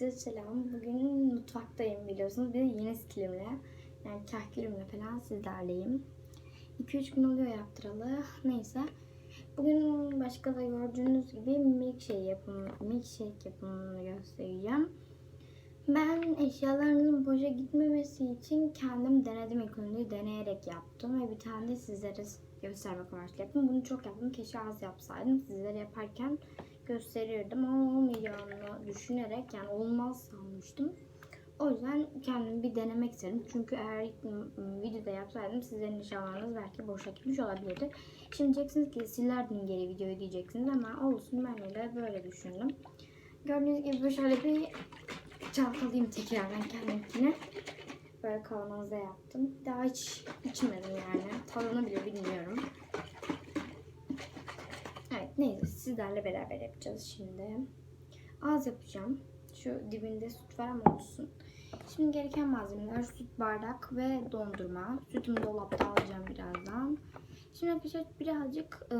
Herkese selam. Bugün mutfaktayım biliyorsunuz. Bir yeni stilimle. Yani kahkülümle falan sizlerleyim. 2-3 gün oluyor yaptıralı. Neyse. Bugün başka da gördüğünüz gibi milkshake yapımı, milkshake yapımını göstereceğim. Ben eşyalarınızın boşa gitmemesi için kendim denedim ilk önce deneyerek yaptım ve bir tane de sizlere göstermek amaçlı yaptım. Bunu çok yaptım. Keşke az yapsaydım. Sizlere yaparken gösterirdim ama olmayacağını düşünerek yani olmaz sanmıştım. O yüzden kendim bir denemek istedim. Çünkü eğer videoda yapsaydım sizlerin eşyalarınız belki boşa gitmiş olabilirdi. Şimdi diyeceksiniz ki silerdim geri videoyu diyeceksiniz ama olsun ben de böyle düşündüm. Gördüğünüz gibi şöyle bir çalkalayayım tekrardan kendimkini. Böyle kavanozda yaptım. Daha hiç içmedim yani. Tadını bile bilmiyorum. Neyse sizlerle beraber yapacağız şimdi. Az yapacağım. Şu dibinde süt var ama olsun. Şimdi gereken malzemeler süt bardak ve dondurma. Sütümü dolapta alacağım birazdan. Şimdi arkadaşlar birazcık e,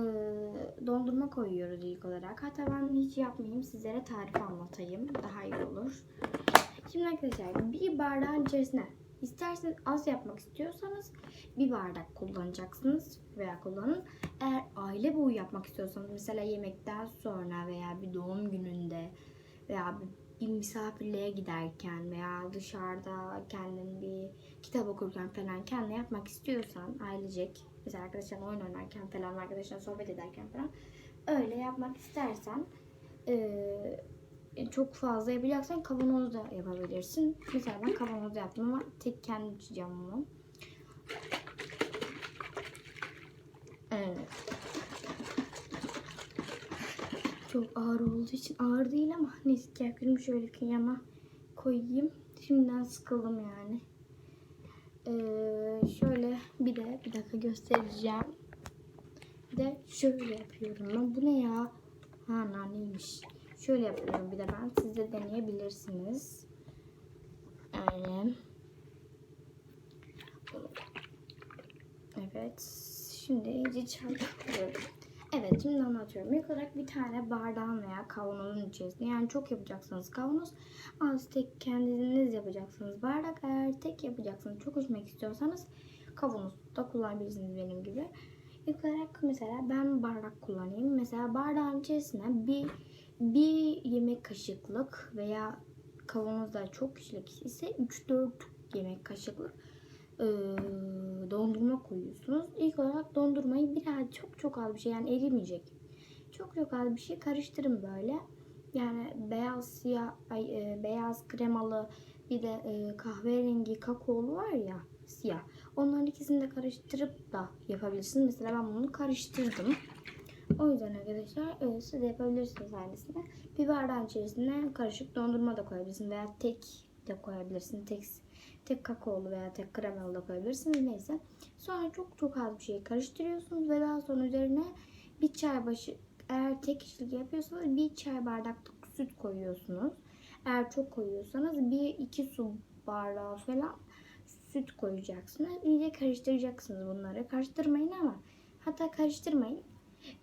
dondurma koyuyoruz ilk olarak. Hatta ben hiç yapmayayım sizlere tarif anlatayım. Daha iyi olur. Şimdi arkadaşlar bir bardağın içerisine isterseniz az yapmak istiyorsanız bir bardak kullanacaksınız veya kullanın. Eğer aile boyu yapmak istiyorsanız mesela yemekten sonra veya bir doğum gününde veya bir misafirliğe giderken veya dışarıda kendin bir kitap okurken falan kendine yapmak istiyorsan ailecek mesela arkadaşlarla oyun oynarken falan arkadaşlarla sohbet ederken falan öyle yapmak istersen eee, çok fazla yapacaksan kavanozda yapabilirsin. Mesela ben kavanozda yaptım ama tek kendim içeceğim onu. Evet. Çok ağır olduğu için ağır değil ama neyse ki yakırım şöyle kıyama koyayım. Şimdiden sıkıldım yani. Ee, şöyle bir de bir dakika göstereceğim. Bir de şöyle yapıyorum ben. Bu ne ya? Ha naneymiş. Şöyle yapıyorum bir de ben. Siz de deneyebilirsiniz. Aynen. Evet. Şimdi iyice çalkalıyorum. Evet şimdi anlatıyorum. İlk olarak bir tane bardağın veya kavanozun içerisinde yani çok yapacaksınız kavanoz az tek kendiniz yapacaksınız. Bardak eğer tek yapacaksınız çok içmek istiyorsanız kavanoz da kullanabilirsiniz benim gibi. İlk olarak mesela ben bardak kullanayım. Mesela bardağın içerisine bir bir yemek kaşıklık veya kavanozda çok kişilik ise 3-4 yemek kaşıklık eee, dondurma koyuyorsunuz. İlk olarak dondurmayı biraz çok çok az bir şey yani erimeyecek. Çok çok az bir şey karıştırın böyle. Yani beyaz siyah ay, e, beyaz kremalı bir de e, kahverengi kakaolu var ya siyah. Onların ikisini de karıştırıp da yapabilirsiniz. Mesela ben bunu karıştırdım. O yüzden arkadaşlar e, siz de yapabilirsiniz aynısını. Bir bardağın içerisine karışık dondurma da koyabilirsiniz veya tek de koyabilirsiniz. Tek tek kakaolu veya tek kremalı da koyabilirsiniz. Neyse. Sonra çok çok az bir şey karıştırıyorsunuz ve daha sonra üzerine bir çay başı eğer tek kişilik yapıyorsanız bir çay bardaklık süt koyuyorsunuz. Eğer çok koyuyorsanız bir iki su bardağı falan süt koyacaksınız. İyice karıştıracaksınız bunları. Karıştırmayın ama hatta karıştırmayın.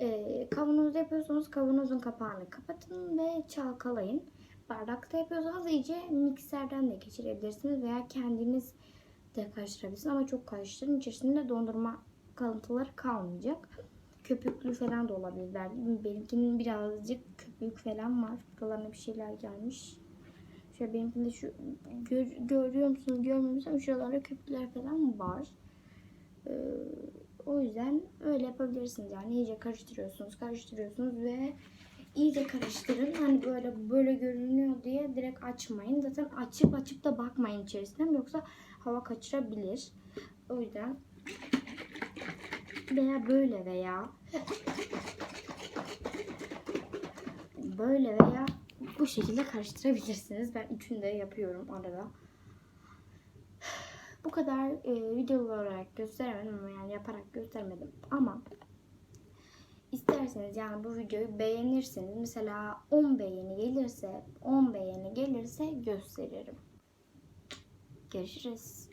Ee, kavanozda yapıyorsanız kavanozun kapağını kapatın ve çalkalayın. Bardakta yapıyorsanız iyice mikserden de geçirebilirsiniz veya kendiniz de karıştırabilirsiniz ama çok karıştırın. İçerisinde dondurma kalıntıları kalmayacak. Köpüklü falan da olabilir. Ben- Benimkinin birazcık köpük falan var. Buralarına bir şeyler gelmiş. Şöyle benimkinde şu gör, görüyor musunuz görmüyor musunuz? Şuralarda köpükler falan var. Ee, o yüzden öyle yapabilirsiniz. Yani iyice karıştırıyorsunuz, karıştırıyorsunuz ve iyice karıştırın. Hani böyle böyle görünüyor diye direkt açmayın. Zaten açıp açıp da bakmayın içerisinden yoksa hava kaçırabilir. O yüzden veya böyle veya böyle veya bu şekilde karıştırabilirsiniz. Ben üçünü de yapıyorum arada. Bu kadar e, video olarak gösteremedim ama yani yaparak göstermedim ama isterseniz yani bu videoyu beğenirseniz mesela 10 beğeni gelirse 10 beğeni gelirse gösteririm. Görüşürüz.